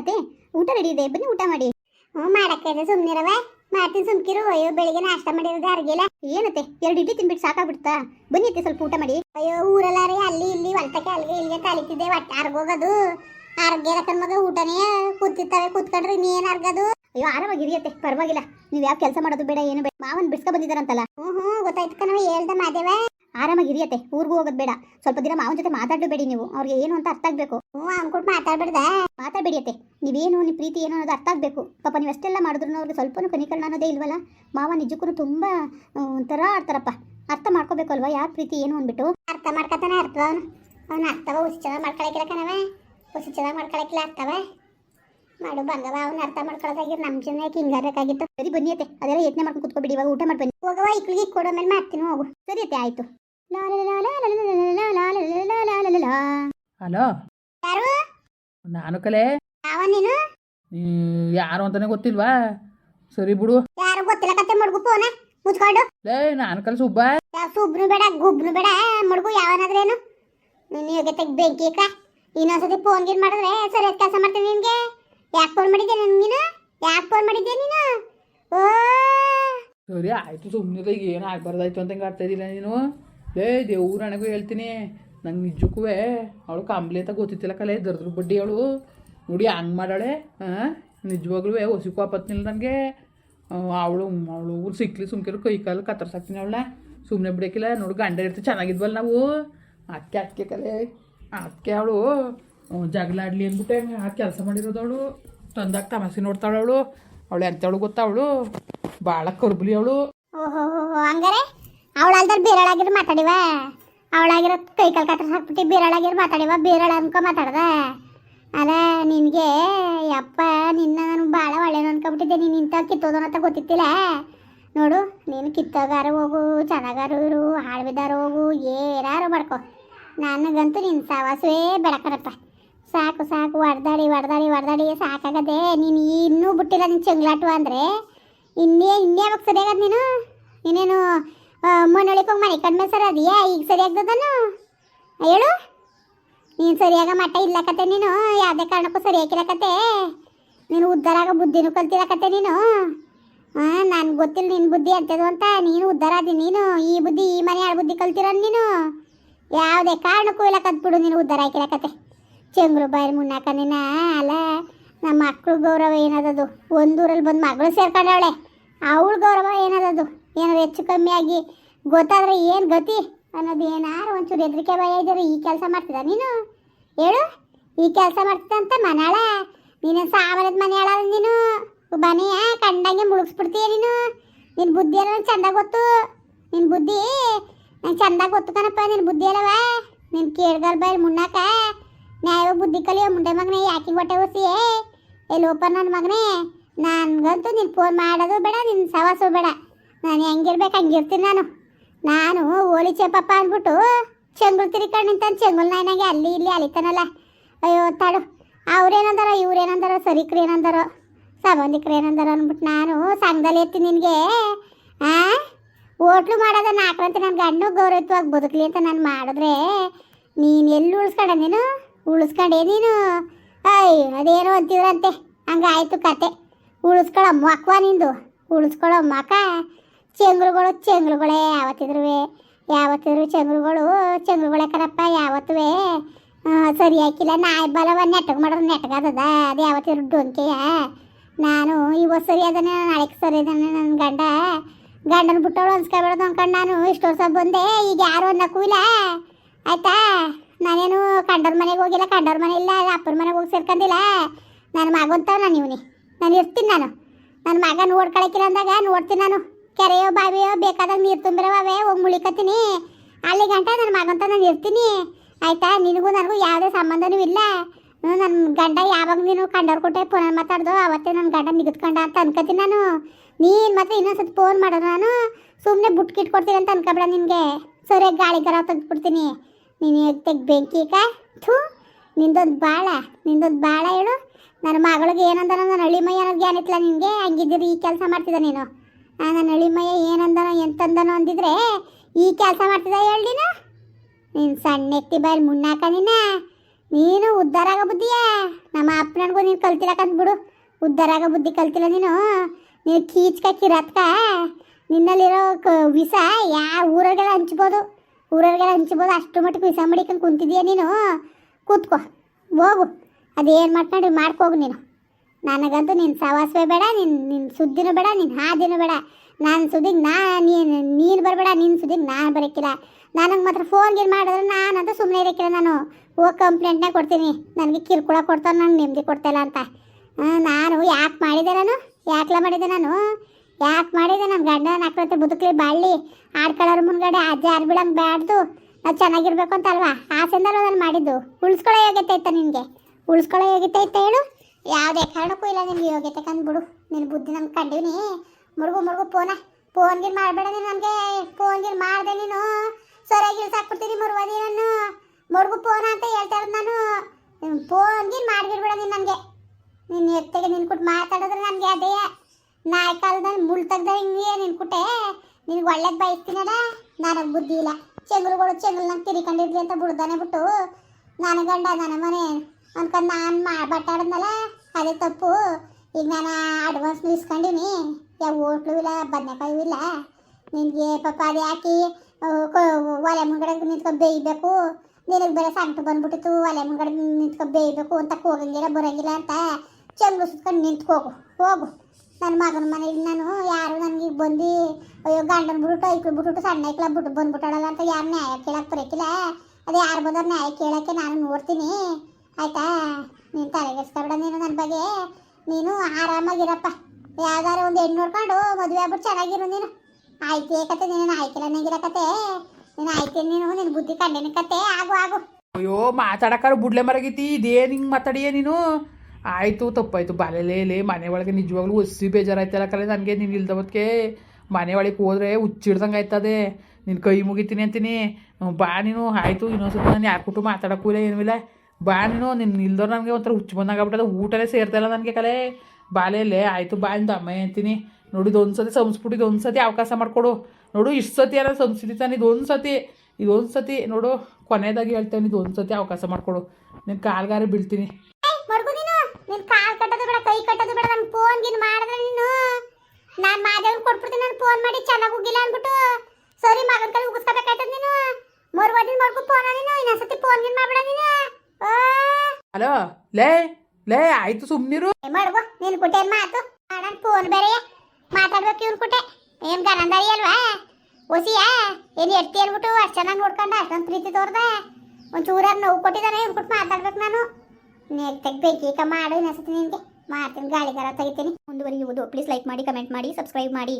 ಅತ್ತೆ ಊಟ ರೆಡಿ ಇದೆ ಬನ್ನಿ ಊಟ ಮಾಡಿ. ಹ್ಞೂ ಮಾಡಕ್ಕೆ ಸುಮ್ಮನಿರವ ಮಾಡ್ತೀನಿ ಸುಮ್ಕಿರು. ಅಯ್ಯೋ ಬೆಳಿಗ್ಗೆ ನಾಷ್ಟ ಮಾಡಿರೋದು ಅರ್ಗಿಲ್ಲ ಏನತ್ತೆ ಎರಡು ಇಡ್ಲಿ ತಿನ್ಬಿಟ್ಟು ಸಾಕಾಗ್ಬಿಡ್ತಾ? ಬನ್ನಿ ಅತ್ತೆ ಸ್ವಲ್ಪ ಊಟ ಮಾಡಿ. ಅಯ್ಯೋ ಊರಲ್ಲಾರೆ ಅಲ್ಲಿ ಇಲ್ಲಿ ಹೊಲ್ತಕ್ಕೆ ಅಲ್ಲಿಗೆ ಇಲ್ಲಿಗೆ ಕಲಿತಿದ್ದೆ ಒಟ್ಟು ಅರ್ಗೋಗೋದು ಆರೋಗ್ಯ ರಕನ್ ಮಗ ಊಟನೇ ಕೂತಿರ್ತಾವೆ ಕೂತ್ಕೊಂಡ್ರೆ ಇನ್ನೇನು ಅರ್ಗದು ಅಯ್ಯೋ ಆರಾಮಾಗಿ ಇರಿಯತ್ತೆ. ಪರವಾಗಿಲ್ಲ. ನೀವು ಯಾವ ಕೆಲಸ ಮಾಡೋದು ಬೇಡ ಏನು ಬೇಡ. ಮಾವನ್ ಬಿಡ್ಸ್ಕೊ ಬಂದಿದ್ದಾರಂತಲ್ಲ ಹ್ಞೂ ಹ್ಞೂ ಗೊತ್ತಾಯ್ತು ಕಣವ ಹೇಳ್ದೆ ಮಾದೇವ. ಆರಾಮಾಗಿ ಇರಿಯತ್ತೆ. ಊರಿಗೂ ಹೋಗೋದು ಬೇಡ. ಸ್ವಲ್ಪ ದಿನ ಮಾವನ ಜೊತೆ ಮಾತಾಡಬೇಡಿ ನೀವು. ಅವ್ರಿಗೆ ಏನು ಅಂತ ಅರ್ಥ ಆಗಬೇಕು. ಹ್ಞೂ ಅವ್ನು ಕೊಟ್ಟು ಮಾತಾಡ್ಬೇಡ್ದ. ಮಾತಾಡಬೇಡಿ ಅತ್ತೆ ನೀವೇನು ನಿಮ್ಮ ಪ್ರೀತಿ ಏನು ಅನ್ನೋದು ಅರ್ಥ ಆಗಬೇಕು. ಪಾಪ ನೀವು ಅಷ್ಟೆಲ್ಲ ಮಾಡಿದ್ರು ಅವ್ರಿಗೆ ಸ್ವಲ್ಪನೂ ಕನಿಕರಣ ಅನ್ನೋದೇ ಇಲ್ವಲ್ಲ? ಮಾವ ನಿಜಕ್ಕೂ ತುಂಬ ಒಂಥರ ಆಡ್ತಾರಪ್ಪ. ಅರ್ಥ ಮಾಡ್ಕೋಬೇಕು ಅಲ್ವಾ? ಯಾರ ಪ್ರೀತಿ ಏನು ಅಂದ್ಬಿಟ್ಟು? ಅರ್ಥ ಮಾಡ್ಕೊತಾನೆ ಅರ್ಥ ಅವನು. ಅವನು ಅರ್ಥವ ಹುಸಿ ಚೆನ್ನಾಗಿ ಮಾಡ್ಕೊಳಕಿಲ್ಲ ಕಣವ ಹುಸಿ ಚೆನ್ನಾಗಿ ಮಾಡ್ಕೊಳಕಿಲ್ಲ ಅರ್ಥವ ಮಾಡು ಬಂದವ ಅವ್ನ ಅರ್ಥ ಮಾಡ್ಕೊಳ್ಳೋದಾಗಿ ನಮ್ಮ ಜನ ಯಾಕೆ ಹಿಂಗಾರಕ್ಕಾಗಿತ್ತು ಸರಿ ಬನ್ನಿ ಅತ್ತೆ ಅದೆಲ್ಲ ಯತ್ನೆ ಮಾಡ್ಕೊಂಡು ಕುತ್ಕೊಬಿಡಿ ಇವಾಗ ಊಟ ಮಾಡಿ ಬನ್ನಿ ಹೋಗವ ಇಕ್ಳಿಗೆ ಕೊಡೋ ಮೇಲೆ ಮಾಡ್ತೀನಿ ಹೋಗು ಸರಿ ಅತ್ತೆ ಆಯ್ತು ಹಲೋ ಯಾರು ನಾನು ಕಲೆ ಯಾವ ನೀನು ಯಾರು ಅಂತಾನೆ ಗೊತ್ತಿಲ್ವಾ ಸರಿ ಬಿಡು ಯಾರು ಗೊತ್ತಿಲ್ಲ ಕತೆ ಮಡ್ಗು ಫೋನ್ ಮುಚ್ಕೊಂಡು ಏ ನಾನು ಕಲ್ ಸುಬ್ಬ ಸುಬ್ನು ಬೇಡ ಗುಬ್ನು ಬೇಡ ಮಡ್ಗು ಯಾವನಾದ್ರೇನು ನಿನ್ನ ಯೋಗ್ಯತೆಗೆ ಬೆಂಕಿ ಇಕ್ಕ ಇನ್ನೊಂದ್ಸತಿ ಫೋನ್ ಗಿನ್ ಮಾಡಿದ್ರೆ ಸರಿ ಕೆಲಸ ಮಾಡ್ತೀನಿ ನಿನ್ಗೆ ಯಾಕೆ ಫೋನ್ ಮಾಡಿದ್ದೆ ನೀನು ಯಾಕೆ ಫೋನ್ ಮಾಡಿದ್ದೆ ನೀನು? ಓ! ಸರಿ, ಆಯ್ತು ಸುಮ್ಮನೆ ಈಗ ಏನು ಆಗ್ಬಾರ್ದಾಯ್ತು ಅಂತ ಆಡ್ತಾ ಇದ್ದಿಲ್ಲ ನೀನು? ಏ ದೇವ್ರ ನನಗೂ ಹೇಳ್ತೀನಿ. ನಂಗೆ ನಿಜಕ್ಕೂ ಅವಳು ಕಾಂಬ್ಲಿ ಅಂತ ಗೊತ್ತಿತ್ತಿಲ್ಲ ಕಲೆ, ದರ್ದ್ರ ಬಡ್ಡಿ ಅವಳು. ನೋಡಿ, ಹಂಗೆ ಮಾಡಾಳೆ. ಹಾಂ ನಿಜವಾಗ್ಲೂ ಹೊಸಿ ಕೋಪತ್ನಿಲ್ಲ ನನಗೆ. ಅವಳು ಅವಳು ಊರು ಸಿಕ್ಲಿ, ಸುಮ್ಕಿರು ಕೈ ಕಾಲು ಕತ್ತರ್ಸಾಕ್ತೀನಿ ಅವಳನ್ನ. ಸುಮ್ಮನೆ ಬಿಡಕ್ಕಿಲ್ಲ, ನೋಡು, ಗಂಡ ಇರ್ತೀವಿ ಚೆನ್ನಾಗಿದ್ವಲ್ಲ ನಾವು. ಅಕ್ಕೆ ಅಕ್ಕೆ ಕಲೆ, ಅಕ್ಕೆ, ಅವಳು. ಜಗಳ ಅಂದ್ಬಿಟ್ಟು. ಹೆಂಗೆ ಆ ಕೆಲಸ ಮಾಡಿರೋದವಳು, ತಂದಾಗ ತಮಾಸೆ ನೋಡ್ತಾಳೆ ಅವಳು ಎಂತವಳು ಗೊತ್ತಾವಳು? ಭಾಳ ಕರ್ಬಲಿ ಅವಳು. ಓಹೋ, ಹಂಗಾರೆ? ಅವಳಲ್ದಾರ ಬೇರೆಳಾಗಿರೋ ಮಾತಾಡಿವ? ಅವಳಾಗಿರೋ ಕೈ ಕಾಲು ಕತ್ರ ಹಾಕ್ಬಿಟ್ಟು ಬೇರೆಳಾಗಿರೋ ಮಾತಾಡಿವ? ಬೇರೆಳ ಅನ್ಕೊ ಮಾತಾಡ್ದ? ಅಲ್ಲ, ನಿನಗೆ, ಯಪ್ಪ, ನಿನ್ನ ನಾನು ಭಾಳ ಒಳ್ಳೇನು ಅನ್ಕೊಬಿಟ್ಟಿದ್ದೆ. ನೀನು ಇಂಥ ಕಿತ್ತೋದನ ಅಂತ ಗೊತ್ತಿತ್ತಿಲ್ಲ? ನೋಡು, ನೀನು ಕಿತ್ತೋಗಾರ ಹೋಗು, ಚೆನ್ನಾಗಾರು ಇರು, ಹಾಳು ಬಿದ್ದಾರ ಹೋಗು, ಏನಾರು ಮಾಡ್ಕೊ. ನನಗಂತೂ ನಿನ್ನ ಸಾವಾಸವೇ ಬೆಳಕರಪ್ಪ ಸಾಕು ಸಾಕು ಹೊಡ್ದಾಡಿ ಹೊಡ್ದಾಡಿ ಹೊಡ್ದಾಡಿ ಸಾಕಾಗದೆ. ನೀನು ಇನ್ನೂ ಬಿಟ್ಟಿಲ್ಲ ನಿನ್ನ ಚಂಗ್ಲಾಟು ಅಂದರೆ. ಇನ್ನೇ ಇನ್ನೇ ಯಾವಾಗ ಸರಿಯಾಗದ ನೀನು? ನೀನೇನು ಮಣ್ಣೊಳಿಗೆ ಹೋಗಿ ಮನೆ ಕಡಿಮೆ ಸರ್ ಅದೆಯಾ? ಈಗ ಸರಿಯಾಗ್ದದನು ಹೇಳು. ನೀನು ಸರಿಯಾಗ ಮಟ್ಟ ಇಲ್ಲ ನೀನು. ಯಾವುದೇ ಕಾರಣಕ್ಕೂ ಸರಿಯಾಗಿಲ್ಲ ಕತೆ ನೀನು ಉದ್ದಾರಾಗ ಬುದ್ಧಿನೂ ಕಲ್ತಿರಕತ್ತೆ ಕತೆ ನೀನು. ಹಾಂ ನಾನು ಗೊತ್ತಿಲ್ಲ ನಿನ್ನ ಬುದ್ಧಿ ಅಂತದು ಅಂತ. ನೀನು ಉದ್ದಾರ ಆದಿ ನೀನು. ಈ ಬುದ್ಧಿ, ಈ ಮನೆ ಬುದ್ಧಿ ಕಲ್ತಿರೋ ನೀನು. ಯಾವುದೇ ಕಾರಣಕ್ಕೂ ಇಲ್ಲ ಕತ್ಬಿಡು ನೀನು ಉದ್ದಾರ ಹಾಕಿರಕತ್ತೆ ಕತೆ ಚೆಂಗ್ರು ಬಾಯಿ ಮುನ್ನಾಕ ನೀನ ಅಲ್ಲ, ನಮ್ಮ ಮಕ್ಕಳು ಗೌರವ ಏನದದು? ಒಂದೂರಲ್ಲಿ ಬಂದು ಮಗಳು ಸೇರ್ಕೊಂಡವಳೆ. ಅವಳ ಗೌರವ ಏನದದು? ಏನಾದ್ರು ಹೆಚ್ಚು ಕಮ್ಮಿ ಆಗಿ ಗೊತ್ತಾದ್ರೆ ಏನು ಗತಿ ಅನ್ನೋದು ಏನಾರು ಒಂಚೂರು ಹೆದರಿಕೆ ಭಯ ಇದ್ದಾರೆ ಈ ಕೆಲಸ ಮಾಡ್ತಿದ್ದ ನೀನು? ಹೇಳು, ಈ ಕೆಲಸ ಮಾಡ್ತಿದ್ದ ಅಂತ ಮನಾಳ? ನೀನು ಮನೆ ಆಳ ನೀನು? ಮನೆಯ ಕಂಡಂಗೆ ಮುಳುಗಿಸ್ಬಿಡ್ತೀಯ ನೀನು? ನಿನ್ನ ಬುದ್ಧಿ ಎಲ್ಲ ಚಂದ ಗೊತ್ತು. ನಿನ್ನ ಬುದ್ಧಿ ನಂಗೆ ಚಂದ ಗೊತ್ತು ಕಣಪ್ಪ ನಿನ್ನ ಬುದ್ಧಿ ಅಲ್ಲವ? ನಿನ್ನ ಕೇಳ್ಗಲ್ ಬಾಯಿ ಮುನ್ನಾಕ ನ್ಯಾಯ ಬುದ್ಧಿ ಕಲಿಯೋ ಮುಂಡೆ ಮಗನೇ ಯಾಕೆ ಹೊಟ್ಟೆ ಎಲ್ಲಿ ಎಲ್ಲೋಪ ನನ್ನ ಮಗನೇ, ನನಗಂತೂ ನೀನು ಫೋನ್ ಮಾಡೋದು ಬೇಡ ನಿನ್ನ ಸವಾಸು ಬೇಡ. ನಾನು ಹೆಂಗಿರ್ಬೇಕು ಹಂಗಿರ್ತೀನಿ ನಾನು. ನಾನು ಓಲಿ ಚೇಪಪ್ಪ ಅಂದ್ಬಿಟ್ಟು ಚೆಂಗುಲ್ ತಿರ್ಕೊಂಡು ನಿಂತಾನೆ ಚೆಂಗುಲ್ ನಾಯಿನಾಗೆ ಅಲ್ಲಿ ಇಲ್ಲಿ ಅಲಿತಾನಲ್ಲ ಅಯ್ಯೋ ತಾಡು ಅವ್ರೇನಂದಾರೋ, ಇವ್ರೇನಂದಾರೋ ಸರಿಕ್ರು ಏನಂದಾರೋ ಸಂಬಂಧಿಕರು ಏನಂದಾರೋ ಅಂದ್ಬಿಟ್ಟು ನಾನು ಸಂಘದಲ್ಲಿ ಇರ್ತೀನಿ ನಿನಗೆ. ಆ? ಹೋಟ್ಲು ಮಾಡೋದ ನಾಲ್ಕರಂತೆ ನನ್ನ ಗಂಡು ಗೌರವತ್ವಾಗಿ ಬದುಕಲಿ ಅಂತ ನಾನು ಮಾಡಿದ್ರೆ ನೀನು ಎಲ್ಲಿ ಉಳಿಸ್ಕೊಂಡ ನೀನು? ಉಳಿಸ್ಕೊಂಡೆ ನೀನು? ಅಯ್ಯ ಅದೇನೋ ಅಂತಿದ್ರಂತೆ. ಹಂಗಾಯ್ತು ಕತೆ. ಉಳಿಸ್ಕೊಳ್ಳೋ ಮಕ್ವ ನಿಂದು. ಉಳಿಸ್ಕೊಳ್ಳೋ ಮಕ ಚೆಂಗ್ರುಗಳು ಚೆಂಗ್ರುಗಳೇ ಯಾವತ್ತಿದ್ರು ಯಾವತ್ತಿದ್ರು ಚೆಂಗ್ರುಗಳು ಚೆಂಗ್ರುಗಳೇ ಕರಪ್ಪ ಯಾವತ್ತೂ ಸರಿ ಹಾಕಿಲ್ಲ. ನಾಯಿ ಬಲವ ನೆಟ್ಟಗೆ ಮಾಡೋದು ನೆಟ್ಟಗದ ಅದು ಯಾವತ್ತಿದ್ರು ಡೊಂಕೆಯ. ನಾನು ಇವತ್ತು ಸರಿ ಅದನ್ನ, ನಾಳೆಗೆ ಸರಿ ಅದನ್ನ ನನ್ನ ಗಂಡ, ಗಂಡನ ಬಿಟ್ಟವಳು ಅನ್ಸ್ಕೊಬೇಡದು ಅನ್ಕೊಂಡು ನಾನು. ಇಷ್ಟು ವರ್ಷ ಬಂದೆ. ಈಗ ಯಾರು ಅನ್ನಕ್ಕೂ ಇಲ್ಲ. ಆಯ್ತಾ? ನಾನೇನು ಕಂಡವ್ರ ಮನೆಗೆ ಹೋಗಿಲ್ಲ, ಕಂಡವ್ರ ಮನೆ ಇಲ್ಲ ಅಪ್ಪನ ಮನೆಗೆ ಹೋಗಿ ಸೇರ್ಕೊಂಡಿಲ್ಲ ನನ್ನ ಮಗಂತವ್ ನಾನು ಇವನಿ. ನಾನು ಇರ್ತೀನಿ ನಾನು. ನನ್ನ ಮಗ ನೋಡ್ಕೊಳಕಿಲ್ಲ ಅಂದಾಗ ನೋಡ್ತೀನಿ ನಾನು. ಕೆರೆಯೋ, ಬಾವಿಯೋ, ಬೇಕಾದಾಗ ನೀರು ತುಂಬಿರವೇ ಹೋಗಿ ಮುಳಿಕತ್ತೀನಿ ಅಲ್ಲಿ ಗಂಟ ನನ್ನ ಮಗಂತ ನಾನು ಇರ್ತೀನಿ. ಆಯ್ತಾ? ನಿನಗೂ ನನಗೂ ಯಾವುದೇ ಸಂಬಂಧನೂ ಇಲ್ಲ. ನನ್ನ ಗಂಡ ಯಾವಾಗ ನೀನು ಕಂಡವ್ರ ಕೊಟ್ಟೆ ಫೋನಲ್ಲಿ ಮಾತಾಡ್ದು, ಅವತ್ತೇ ನನ್ನ ಗಂಡ ನಿಗದ್ಕೊಂಡ ಅಂತ ಅನ್ಕೋತೀನಿ ನಾನು. ನೀನು ಮಾತ್ರ ಇನ್ನೊಂದ್ಸತಿ ಫೋನ್ ಮಾಡೋದು ನಾನು. ಸುಮ್ಮನೆ ಬುಟ್ಕಿಟ್ ಕೊಡ್ತೀನಿ ಅಂತ ಅನ್ಕೊಬೇಡ ನಿನಗೆ. ಸರಿಯಾಗಿ ಗಾಳಿ ಗರ ತೆಗೆದ್ಬಿಡ್ತೀನಿ ನೀನು ತೆಗ್ ಬೆಂಕಿ ಕಾ ಥೂ, ನಿಂದೊಂದು ಬಾಳ ನಿಂದೊಂದು ಬಾಳ ಹೇಳು. ನನ್ನ ಮಗಳಿಗೆ ಏನಂದನೋ ನನ್ನ ಹಳ್ಳಿಮಯ್ಯ ಅನ್ನೋದು ಜ್ಞಾನ ಇತ್ತಲ್ಲ ನಿನಗೆ ಹಂಗಿದ್ದೀರಿ ಈ ಕೆಲಸ ಮಾಡ್ತಿದ್ದ ನೀನು. ನನ್ನ ಹಳ್ಳಿಮಯ್ಯ ಏನಂದನೋ, ಎಂತಂದನೋ ಅಂದಿದ್ರೆ ಈ ಕೆಲಸ ಮಾಡ್ತಿದ್ದ ಹೇಳಿ ನೀನು. ನೀನು ಸಣ್ಣ ಎತ್ತಿ ಬಾಯಲ್ಲಿ ಮುನ್ನಾಕ ನಿನ್ನ. ನೀನು ಉದ್ಧಾರ ಆಗೋ ಬುದ್ಧಿಯೇ? ನಮ್ಮ ಅಪ್ಪನಗೂ ನೀನು ಕಲ್ತಿಲ್ಲಕಂತ ಬಿಡು. ಉದ್ಧಾರ ಆಗೋ ಬುದ್ಧಿ ಕಲ್ತಿಲ್ಲ ನೀನು. ನೀನು ಕೀಚ್ಕ ಕಿರತ್ಕ. ನಿನ್ನಲ್ಲಿರೋ ಕ ವಿಷ ಯಾವ ಊರಗೆಲ್ಲ ಹಂಚ್ಬೋದು. ಊರವ್ರಿಗೆಲ್ಲ ಹಂಚ್ಬೋದು, ಅಷ್ಟು ಮಟ್ಟಿಗೆ ವಿಷ ಮಡಿಕೊಂಡು ಕುಂತಿದ್ಯಾ ನೀನು? ಕೂತ್ಕೋ, ಹೋಗು. ಅದೇನು ಮಾಡ್ಕೊಂಡು ಮಾಡ್ಕೋಗು ನೀನು. ನನಗಂತೂ ನಿನ್ನ ಸವಾಸವೇ ಬೇಡ ನಿನ್ನ ನಿನ್ನ ಸುದ್ದಿನೂ ಬೇಡ ನಿನ್ನ ಹಾದಿನೂ ಬೇಡ. ನಾನು ಸುದ್ದಿಗೆ ನಾ, ನೀನು ನೀನು ಬರಬೇಡ ನಿನ್ನ ಸುದ್ದಿಗೆ ನಾನು ಬರೋಕ್ಕಿಲ್ಲ ನನಗೆ ಮಾತ್ರ ಫೋನ್ ಗೀನ್ ಮಾಡಿದ್ರೆ ನಾನಂತೂ ಸುಮ್ಮನೆ ಇರೋಕ್ಕಿಲ್ಲ ನಾನು. ಹೋಗಿ ಕಂಪ್ಲೇಂಟ್ನೇ ಕೊಡ್ತೀನಿ. ನನಗೆ ಕಿರ್ಕುಳ ಕೊಡ್ತಾರೆ ನಾನು ನೆಮ್ಮದಿ ಕೊಡ್ತಾಯಿಲ್ಲ ಅಂತ. ನಾನು ಯಾಕೆ ಮಾಡಿದೆ ನಾನು? ಯಾಕೆಲ್ಲ ಮಾಡಿದೆ ನಾನು? ಯಾಕೆ ಮಾಡಿದೆ ನಮ್ಮ ಗಂಡ ನಾಲ್ಕು ಬದುಕಲಿ ಬಾಳ್ಲಿ ಆಡ್ಕೊಳ್ಳೋರು ಮುಂದ್ಗಡೆ ಅಜ್ಜ ಆರ್ಬಿಡಂಗೆ ಬಿಡಂಗೆ ಬ್ಯಾಡ್ದು. ನಾವು ಚೆನ್ನಾಗಿರ್ಬೇಕು ಅಂತ ಅಲ್ವಾ ಆಸೆಯಿಂದಲೂ ನಾನು ಮಾಡಿದ್ದು. ಉಳಿಸ್ಕೊಳ್ಳೋ ಯೋಗ್ಯತೆ ಇತ್ತ ನಿನಗೆ. ಉಳಿಸ್ಕೊಳ್ಳೋ ಯೋಗ್ಯತೆ ಇತ್ತ ಹೇಳು. ಯಾವುದೇ ಕಾರಣಕ್ಕೂ ಇಲ್ಲ ನಿನಗೆ ಯೋಗ್ಯತೆ ಕಂದ್ಬಿಡು ನಿನ್ನ ಬುದ್ಧಿ ನಮ್ಗೆ ಕಂಡೀನಿ ಮುರುಗು ಮುರುಗು, ಪೋನ. ಫೋನ್ ಗಿನ್ ಮಾಡಬೇಡ ನೀನು ನನಗೆ ಫೋನ್ ಗಿನ್ ಮಾಡಿದೆ ನೀನು. ಸರಿಯಾಗಿ ಇಳ್ಸಾಕ್ಬಿಡ್ತೀನಿ ಮುರುವದಿ ನಾನು ಮುರುಗು ಫೋನ ಅಂತ ಹೇಳ್ತಾ ಇರೋದು ನಾನು. ಫೋನ್ ಗಿನ್ ಮಾಡಿಬಿಡ್ಬೇಡ ನೀನು ನನಗೆ ನಿನ್ನ ಎತ್ತಿಗೆ ನಿನ್ ಕೊಟ್ಟು ಮಾತಾಡಿದ್ರೆ ನನಗೆ ಅದೇ ನಾಯಿ ಕಾಲದಲ್ಲಿ ಮುಳ್ ತೆಗ್ದ ಹಿಂಗೆ ನಿನ್ ಕುಟೆ? ನಿನ್ಗೆ ಒಳ್ಳೇದು ಬಯಸ್ತೀನಲ್ಲ ನನಗೆ ಬುದ್ಧಿ ಇಲ್ಲ. ಚೆಂಗುರುಗಳು ಚೆಂಗುಲ್ನಾಗ ತಿರ್ಕೊಂಡಿದ್ವಿ ಅಂತ ಬಿಡ್ದಾನೆ ಬಿಟ್ಟು. ನನ್ನ ಗಂಡ, ನನ್ನ ಮನೆ. ಅನ್ಕೊಂಡು ನಾನು ಮಾ ಬಟ್ಟಾಡದ್ನಲ್ಲ ಅದೇ ತಪ್ಪು. ಈಗ ನಾನು ಅಡ್ವಾನ್ಸ್ ಇಸ್ಕೊಂಡಿನಿ ಯಾವ ಹೋಟ್ಲು ಇಲ್ಲ, ಬದನೆಕಾಯಿ ಇಲ್ಲ. ನಿನಗೆ ಪಾಪ ಅದು ಹಾಕಿ ಒಲೆ ಮುಂಗಡೆ ನಿಂತ್ಕೊಂಡು ಬೇಯಬೇಕು. ನಿನಗೆ ಬೇರೆ ಸಂಕಟ ಬಂದ್ಬಿಟ್ಟಿತ್ತು. ಒಲೆ ಮುಂಗಡೆ ನಿಂತ್ಕೊಂಡು ಬೇಯಬೇಕು ಅಂತ ಹೋಗಂಗಿಲ್ಲ ಬರೋಂಗಿಲ್ಲ ಅಂತ. ಚೆಂಗು ಸುತ್ಕೊಂಡು ನಿಂತ್ಕೋಗು. ಹೋಗು. ನನ್ನ ಮಗನ ಮನೇಲಿ ನಾನು ಯಾರು ನನಗೆ ಬಂದು, ಅಯ್ಯೋ ಗಂಡನ ಬಿಟ್ಟು ಐಕ್ಳು ಬಿಟ್ಬಿಟ್ಟು ಸಣ್ಣ ಐಕ್ಲ ಬಿಟ್ಟು ಬಂದ್ಬಿಟ್ಟಾಳಲ್ಲ ಅಂತ ಯಾರು ನ್ಯಾಯ ಕೇಳಕ್ಕೆ ಬರೋಕ್ಕಿಲ್ಲ ಅದು ಯಾರು ಬಂದವ್ರು ನ್ಯಾಯ ಕೇಳೋಕ್ಕೆ ನಾನು ನೋಡ್ತೀನಿ. ಆಯ್ತಾ? ನೀನು ತಲೆಗೆಡ್ಸ್ಕೊಬೇಡ ನೀನು ನನ್ನ ಬಗ್ಗೆ. ನೀನು ಆರಾಮಾಗಿರಪ್ಪ. ಯಾವ್ದಾರು ಒಂದು ಹೆಣ್ಣು ನೋಡ್ಕೊಂಡು ಮದುವೆ ಆಗ್ಬಿಟ್ಟು ಚೆನ್ನಾಗಿರು ನೀನು. ಆಯ್ತು ಕತೆ ನೀನು ಆಯ್ಕಿಲ್ಲ ನಂಗಿರಕತೆ ನೀನು ಆಯ್ತೀನಿ ನೀನು ನಿನ್ನ ಬುದ್ಧಿ ಕಂಡೇನ ಕತೆ. ಆಗು ಆಗು. ಅಯ್ಯೋ, ಮಾತಾಡಕ್ಕಾರ ಬುಡ್ಲೆ ಮರಗಿತಿ ಇದೇ ನಿಂಗೆ ಮಾತಾಡಿಯೇ ನೀನು? ಆಯಿತು, ತಪ್ಪಾಯಿತು. ಬಾಲೆಲೇ ಮನೆ ಒಳಗೆ ನಿಜವಾಗ್ಲೂ ಒಸಿ ಬೇಜಾರಾಯ್ತಲ್ಲ ಕಲೆ. ನನಗೆ ನೀನು ಇಲ್ದವತ್ಕೆ ಮನೆ ಒಳಗೆ ಹೋದ್ರೆ ಹುಚ್ಚಿಡ್ದಂಗೆ ಆಯ್ತದೆ. ನಿನ್ನ ಕೈ ಮುಗಿತೀನಿ ಅಂತೀನಿ. ಬಾ ನೀನು. ಆಯಿತು ಇನ್ನೊಂದ್ಸತಿ ನಾನು ಯಾರು ಕೊಟ್ಟು ಮಾತಾಡೋಕ್ಕೂ ಇಲ್ಲ, ಏನೂ ಇಲ್ಲ. ಬಾ ನೀನು. ನಿನ್ನ ಇಲ್ದವ್ರು ನನಗೆ ಒಂಥರ ಹುಚ್ಚು ಬಂದಾಗ್ಬಿಟ್ಟದ. ಊಟನೇ ಸೇರ್ತಾಯಿಲ್ಲ ನನಗೆ ಕಲೆ. ಬಾಲೆಲೇ ಆಯಿತು, ಬಾ ನಿಂದು ಅಮ್ಮ ಅಂತೀನಿ. ನೋಡಿ, ಇದೊಂದು ಸತಿ ಸಂಸ್ಬಿಟ್ಟು ಇದೊಂದು ಸತಿ ಅವಕಾಶ ಮಾಡಿಕೊಡು. ನೋಡು, ಇಷ್ಟು ಸತಿ ಎಲ್ಲ ಸಂಸ್ಕೃತಿ ತಾನೆ ಇದೊಂದು ಸತಿ. ಇದೊಂದು ಸತಿ, ನೋಡು ಕೊನೆಯದಾಗಿ ಹೇಳ್ತೇನೆ, ಇದೊಂದು ಸತಿ ಅವಕಾಶ ಮಾಡಿಕೊಡು. ನಿನ್ನ ಕಾಲ್ಗಾರ ಬೀಳ್ತೀನಿ ಮಡ್ಗು ನೀನು ನಿನ್ ಕಾಲ್ ಕಟ್ಟೋದು ಬೇಡ ಕೈ ಕಟ್ಟೋದು ಬೇಡ ನನ್ನ ಫೋನ್ ಗಿನ್ ಮಾಡಿದ್ರೆ ನೀನು. ನಾನು ಮಾದೇವನ್ ಕೊಟ್ಬಿಡ್ತೀನಿ ನಾನು ಫೋನ್ ಮಾಡಿ ಚೆನ್ನಾಗಿ ಹೋಗಿಲ್ಲ ಅಂದ್ಬಿಟ್ಟು. ಸರಿ ಮಗನ ಕೈ ಉಗಿಸ್ಕೋಬೇಕಾಯ್ತದ ನೀನು. ಮೂರು ವಾದಿನ ಮಾಡ್ಕೊ ಫೋನ್ ನೀನು ಇನ್ನೊಂದ್ಸತಿ ಫೋನ್ ಗಿನ್ ಮಾಡ್ಬೇಡ ನೀನು. ಹಲೋ ಲೇ ಲೇ ಆಯ್ತು ಸುಮ್ಮನಿರು ಏ ಮಡ್ಗು ನೀನ್ ಕುಟೆ ಮಾತು. ಮಾಡನ್ ಫೋನ್ ಬೇರೆ ಮಾತಾಡ್ಬೇಕು ಇವ್ನ ಕುಟೆ. ಏನ್ ಗರಂದಾರಿ ಅಲ್ವಾ? ಒಸಿಯಾ? ಏನ್ ಎತ್ತಿ ಅನ್ಬಿಟ್ಟು ಅಷ್ಟು ಚೆನ್ನಾಗಿ ನೋಡ್ಕೊಂಡ ಅಷ್ಟೊಂದು ಪ್ರೀತಿ ತೋರ್ದ. ಒಂಚೂರಾರು ನೋವು ಕೊಟ್ಟಿದ್ದಾನೆ ಇವ್ನ ಕುಟ್ಟು ಮಾತಾಡ್ಬೇಕು ನಾನು. ನೆಗ್ ತೆಗ್ಬೇಕು ಈಗ ಮಾಡು ಇನ್ನೊಂದ್ಸತಿ ನಿನ್ಗೆ. ಮಾಡ್ತೀನಿ. ಗಾಳಿಗಾರ ತೆಗಿತೀನಿ ಮುಂದುವರಿಯುವುದು. ಪ್ಲೀಸ್ ಲೈಕ್ ಮಾಡಿ ಕಮೆಂಟ್ ಮಾಡಿ ಸಬ್ಸ್ಕ್ರೈಬ್ ಮಾಡಿ.